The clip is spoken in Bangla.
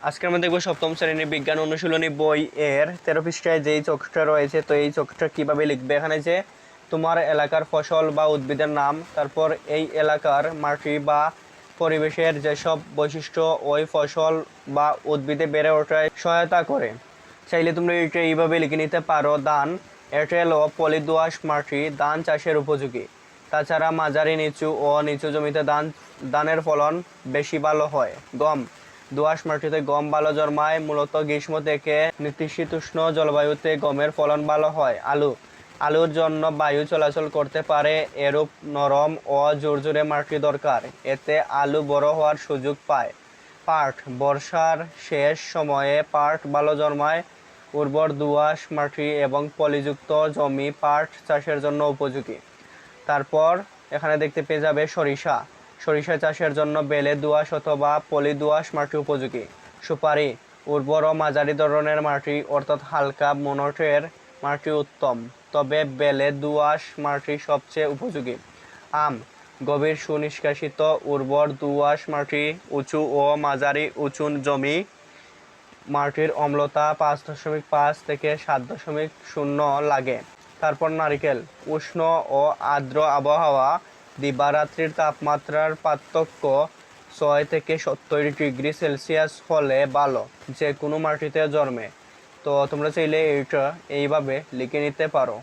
আজকে আমরা দেখব সপ্তম শ্রেণির বিজ্ঞান অনুশীলনী বই এর। তেরো পৃষ্ঠায় যেই চোখটা রয়েছে, তো এই চোখটা কীভাবে লিখবে? এখানে যে তোমার এলাকার ফসল বা উদ্ভিদের নাম, তারপর এই এলাকার মাটি বা পরিবেশের যেসব বৈশিষ্ট্য ওই ফসল বা উদ্ভিদে বেড়ে ওঠায় সহায়তা করে। চাইলে তোমরা এটা এইভাবে লিখে নিতে পারো, ধান, এঁটেল ও পলিদোয়াশ মাটি ধান চাষের উপযোগী। তাছাড়া মাঝারি, নিচু ও নিচু জমিতে ধান, ধানের ফলন বেশি ভালো হয়। গম দোআঁশ মাটিতে গম ভালো জন্মায়। মূলত গ্রীষ্ম থেকে নাতিশীতোষ্ণ জলবায়ুতে গমের ফলন ভালো হয়। আলু, আলুর জন্য বায়ু চলাচল করতে পারে, এরূপ নরম ও জোরজোরে মাটি দরকার। এতে আলু বড় হওয়ার সুযোগ পায়। পাট, বর্ষার শেষ সময়ে পাট ভালো জন্মায়। উর্বর দোআঁশ মাটি এবং পলিযুক্ত জমি পাট চাষের জন্য উপযোগী। তারপর এখানে দেখতে পেয়ে যাবে সরিষা। সরিষা চাষের জন্য বেলে দোআঁশ অথবা পলি দোআঁশ মাটি উপযোগী। সুপারি, উর্বর ও মাঝারি ধরনের মাটি অর্থাৎ হালকা মনটের মাটি উত্তম, তবে বেলে দোআঁশ মাটি সবচেয়ে উপযোগী। আম, গভীর সুনিষ্কাশিত উর্বর দোআঁশ মাটি উঁচু ও মাঝারি উঁচু জমি মাটির অম্লতা পাঁচ দশমিক পাঁচ থেকে সাত দশমিক শূন্য লাগে। তারপর নারিকেল, উষ্ণ ও আর্দ্র আবহাওয়া দিবারাত্রির তাপমাত্রার পার্থক্য ছয় থেকে সত্তর ডিগ্রি সেলসিয়াস হলে ভালো, যে কোনো মাটিতে জন্মে। তো তোমরা চাইলে এইটা এইভাবে লিখে নিতে পারো।